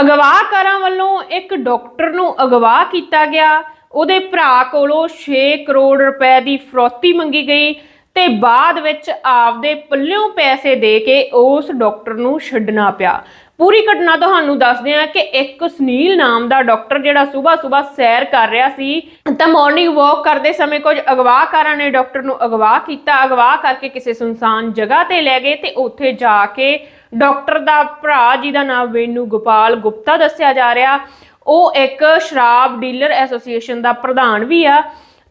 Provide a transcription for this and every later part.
ਅਗਵਾ ਅਗਵਾਕਾਰਾਂ ਵੱਲੋਂ ਇੱਕ ਡਾਕਟਰ ਨੂੰ ਅਗਵਾ ਕੀਤਾ ਗਿਆ। ਉਹਦੇ ਭਰਾ ਕੋਲੋਂ 6 ਕਰੋੜ ਰੁਪਏ ਦੀ ਫਰੋਤੀ ਮੰਗੀ ਗਈ ਤੇ ਬਾਅਦ ਵਿੱਚ ਆਪਦੇ ਪੱਲਿਓਂ ਪੈਸੇ ਦੇ ਕੇ ਉਸ ਡਾਕਟਰ ਨੂੰ ਛੱਡਣਾ ਪਿਆ। ਪੂਰੀ ਘਟਨਾ ਤੁਹਾਨੂੰ ਦੱਸਦੇ ਹਾਂ ਕਿ ਇੱਕ ਸੁਨੀਲ ਨਾਮ ਦਾ ਡਾਕਟਰ ਜਿਹੜਾ ਸਵੇਰ ਸਵੇਰ ਸੈਰ ਕਰ ਰਿਹਾ ਸੀ, ਤਾਂ ਮਾਰਨਿੰਗ ਵਾਕ ਕਰਦੇ ਸਮੇਂ ਕੁਝ ਅਗਵਾਕਾਰਾਂ ਨੇ ਡਾਕਟਰ ਨੂੰ ਅਗਵਾ ਕੀਤਾ। ਅਗਵਾ ਕਰਕੇ ਕਿਸੇ ਸੁਨਸਾਨ ਜਗ੍ਹਾ ਤੇ ਲੈ ਗਏ ਤੇ ਉੱਥੇ ਜਾ ਕੇ ਡਾਕਟਰ ਦਾ ਭਰਾ ਜਿਹਦਾ ਨਾਮ ਵੇਨੂ ਗੋਪਾਲ ਗੁਪਤਾ ਦੱਸਿਆ ਜਾ ਰਿਹਾ, ਉਹ ਇੱਕ ਸ਼ਰਾਬ ਡੀਲਰ ਐਸੋਸੀਏਸ਼ਨ ਦਾ ਪ੍ਰਧਾਨ ਵੀ ਆ।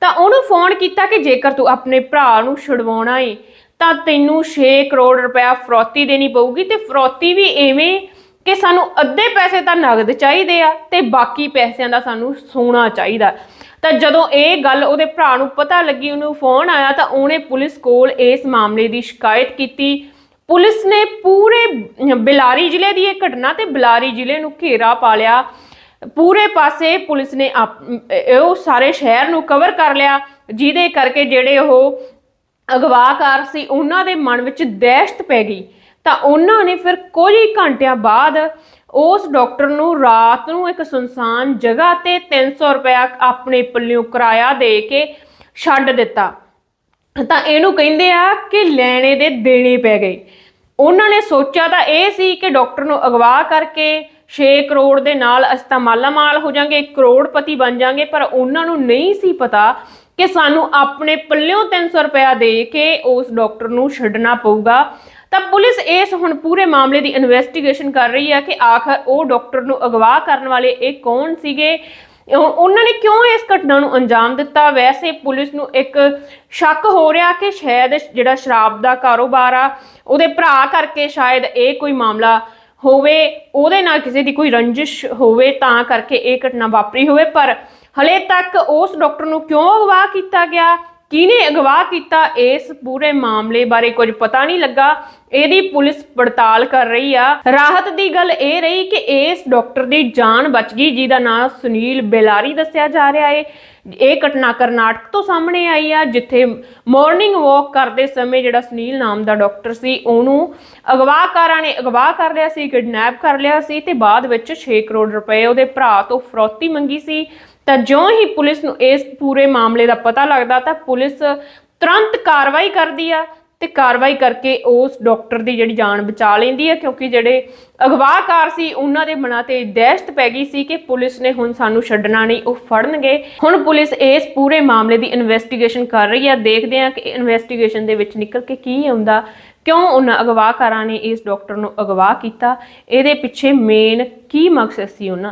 ਤਾਂ ਉਹਨੂੰ ਫੋਨ ਕੀਤਾ ਕਿ ਜੇਕਰ ਤੂੰ ਆਪਣੇ ਭਰਾ ਨੂੰ ਛੁਡਵਾਉਣਾ ਏ, ਤਾਂ ਤੈਨੂੰ 6 ਕਰੋੜ ਰੁਪਇਆ ਫਰੋਤੀ ਦੇਣੀ ਪਊਗੀ ਤੇ ਫਰੋਤੀ ਵੀ ਐਵੇਂ ਕਿ ਸਾਨੂੰ ਅੱਧੇ ਪੈਸੇ ਤਾਂ ਨਗਦ ਚਾਹੀਦੇ ਆ ਤੇ ਬਾਕੀ ਪੈਸਿਆਂ ਦਾ ਸਾਨੂੰ ਸੋਨਾ ਚਾਹੀਦਾ। ਤਾਂ ਜਦੋਂ ਇਹ ਗੱਲ ਉਹਦੇ ਭਰਾ ਨੂੰ ਪਤਾ ਲੱਗੀ, ਉਹਨੂੰ ਫੋਨ ਆਇਆ ਤਾਂ ਉਹਨੇ ਪੁਲਿਸ ਕੋਲ ਇਸ ਮਾਮਲੇ ਦੀ ਸ਼ਿਕਾਇਤ ਕੀਤੀ। ਪੁਲਿਸ ਨੇ ਪੂਰੇ, ਬਿਲਾਰੀ ਜ਼ਿਲ੍ਹੇ ਦੀ ਇਹ ਘਟਨਾ ਤੇ ਬਿਲਾਰੀ ਜ਼ਿਲ੍ਹੇ ਨੂੰ ਘੇਰਾ ਪਾ ਲਿਆ। ਪੂਰੇ ਪਾਸੇ ਪੁਲਿਸ ਨੇ ਆਪ- ਉਹ ਸਾਰੇ ਸ਼ਹਿਰ ਨੂੰ ਕਵਰ ਕਰ ਲਿਆ, ਜਿਹਦੇ ਕਰਕੇ ਜਿਹੜੇ ਉਹ ਅਗਵਾਕਾਰ ਸੀ, ਉਹਨਾਂ ਦੇ ਮਨ ਵਿੱਚ ਦਹਿਸ਼ਤ ਪੈ ਗਈ। ਤਾਂ ਉਹਨਾਂ ਨੇ ਫਿਰ ਕੁਝ ਹੀ ਘੰਟਿਆਂ ਬਾਅਦ ਉਸ ਡਾਕਟਰ ਨੂੰ ਰਾਤ ਨੂੰ ਇੱਕ ਸੁਨਸਾਨ ਜਗ੍ਹਾ ਤੇ 300 ਰੁਪਇਆ ਆਪਣੇ ਪੱਲਿਓਂ ਕਿਰਾਇਆ ਦੇ ਕੇ ਛੱਡ ਦਿੱਤਾ। ਤਾਂ ਇਹਨੂੰ ਕਹਿੰਦੇ ਆ ਕਿ ਲੈਣੇ ਦੇ ਦੇਣੇ ਪੈ ਗਏ। ਉਹਨਾਂ ਨੇ ਸੋਚਿਆ ਤਾਂ ਇਹ ਸੀ ਕਿ ਡਾਕਟਰ ਨੂੰ ਅਗਵਾ ਕਰਕੇ 6 ਕਰੋੜ ਦੇ ਨਾਲ ਅਸੀਂ ਤਾਂ ਮਾਲਾਮਾਲ ਹੋ ਜਾਾਂਗੇ, ਕਰੋੜਪਤੀ ਬਣ ਜਾਾਂਗੇ, ਪਰ ਉਹਨਾਂ ਨੂੰ ਨਹੀਂ ਸੀ ਪਤਾ ਕਿ ਸਾਨੂੰ ਆਪਣੇ ਪੱਲਿਓਂ 300 ਰੁਪਇਆ ਦੇ ਕੇ ਉਸ ਡਾਕਟਰ ਨੂੰ ਛੱਡਣਾ ਪਊਗਾ। ਤਾਂ ਪੁਲਿਸ ਇਸ ਹੁਣ ਪੂਰੇ ਮਾਮਲੇ ਦੀ ਇਨਵੈਸਟੀਗੇਸ਼ਨ ਕਰ ਰਹੀ ਹੈ ਕਿ ਆਖਰ ਉਹ ਡਾਕਟਰ ਨੂੰ ਅਗਵਾ ਕਰਨ ਵਾਲੇ ਇਹ ਕੌਣ ਸੀਗੇ ਉਹਨਾਂ ਨੇ ਕਿਉਂ ਇਸ ਘਟਨਾ ਨੂੰ ਅੰਜਾਮ ਦਿੱਤਾ? ਵੈਸੇ ਪੁਲਿਸ ਨੂੰ ਇੱਕ ਸ਼ੱਕ ਹੋ ਰਿਹਾ ਕਿ ਸ਼ਾਇਦ ਜਿਹੜਾ ਸ਼ਰਾਬ ਦਾ ਕਾਰੋਬਾਰ ਆ, ਉਹਦੇ ਭਰਾ ਕਰਕੇ ਸ਼ਾਇਦ ਇਹ ਕੋਈ ਮਾਮਲਾ ਹੋਵੇ, ਉਹਦੇ ਨਾਲ ਕਿਸੇ ਦੀ ਕੋਈ ਰੰਜਿਸ਼ ਹੋਵੇ ਤਾਂ ਕਰਕੇ ਇਹ ਘਟਨਾ ਵਾਪਰੀ ਹੋਵੇ। ਪਰ ਹਲੇ ਤੱਕ ਉਸ ਡਾਕਟਰ ਨੂੰ ਕਿਉਂ ਅਗਵਾ ਕੀਤਾ ਗਿਆ? ਕਿਹਨੇ ਅਗਵਾ ਕੀਤਾ? ਇਸ ਪੂਰੇ ਮਾਮਲੇ ਬਾਰੇ ਕੁਝ ਪਤਾ ਨਹੀਂ ਲੱਗਾ। ਇਹਦੀ ਪੁਲਿਸ ਪੜਤਾਲ ਕਰ ਰਹੀ ਆ। ਰਾਹਤ ਦੀ ਗੱਲ ਇਹ ਰਹੀ ਕਿ ਇਸ ਡਾਕਟਰ ਦੀ ਜਾਨ ਬਚ ਗਈ, ਜਿਹਦਾ ਨਾਮ ਸੁਨੀਲ ਬੇਲਾਰੀ ਦੱਸਿਆ ਜਾ ਰਿਹਾ ਹੈ ਇਹ ਘਟਨਾ ਕਰਨਾਟਕ ਤੋਂ ਸਾਹਮਣੇ ਆਈ ਆ, ਜਿੱਥੇ ਮਾਰਨਿੰਗ ਵਾਕ ਕਰਦੇ ਸਮੇਂ ਜਿਹੜਾ ਸੁਨੀਲ ਨਾਮ ਦਾ ਡਾਕਟਰ ਸੀ, ਉਹਨੂੰ ਅਗਵਾਕਾਰਾਂ ਨੇ ਅਗਵਾ ਕਰ ਲਿਆ ਸੀ, ਕਿਡਨੈਪ ਕਰ ਲਿਆ ਸੀ ਤੇ ਬਾਅਦ ਵਿੱਚ 6 ਕਰੋੜ ਰੁਪਏ ਉਹਦੇ ਭਰਾ ਤੋਂ ਫਰੋਤੀ ਮੰਗੀ ਸੀ। ਤਾਂ ਜਿਉਂ ਹੀ ਪੁਲਿਸ ਨੂੰ ਇਸ ਪੂਰੇ ਮਾਮਲੇ ਦਾ ਪਤਾ ਲੱਗਦਾ ਤਾਂ ਪੁਲਿਸ ਤੁਰੰਤ ਕਾਰਵਾਈ ਕਰਦੀ ਆ। ਤੇ ਕਾਰਵਾਈ ਕਰਕੇ ਉਸ ਡਾਕਟਰ ਦੀ ਜਿਹੜੀ ਜਾਨ ਬਚਾ ਲੈਂਦੀ ਹੈ, ਕਿਉਂਕਿ ਜਿਹੜੇ ਅਗਵਾਕਾਰ ਸੀ, ਉਹਨਾਂ ਦੇ ਮਨਾਂ ਤੇ ਦਹਿਸ਼ਤ ਪੈ ਗਈ ਸੀ ਕਿ ਪੁਲਿਸ ਨੇ ਹੁਣ ਸਾਨੂੰ ਛੱਡਣਾ ਨਹੀਂ, ਉਹ ਫੜਨਗੇ। ਹੁਣ ਪੁਲਿਸ ਇਸ ਪੂਰੇ ਮਾਮਲੇ ਦੀ ਇਨਵੈਸਟੀਗੇਸ਼ਨ ਕਰ ਰਹੀ ਹੈ। ਦੇਖਦੇ ਹਾਂ ਕਿ ਇਨਵੈਸਟੀਗੇਸ਼ਨ ਦੇ ਵਿੱਚ ਨਿਕਲ ਕੇ ਕੀ ਆਉਂਦਾ। ਕਿਉਂ ਉਹਨਾਂ ਅਗਵਾਕਾਰਾਂ ਨੇ ਇਸ ਡਾਕਟਰ ਨੂੰ ਅਗਵਾ ਕੀਤਾ? ਇਹਦੇ ਪਿੱਛੇ ਮੇਨ ਕੀ ਮਕਸਦ ਸੀ ਉਹਨਾਂ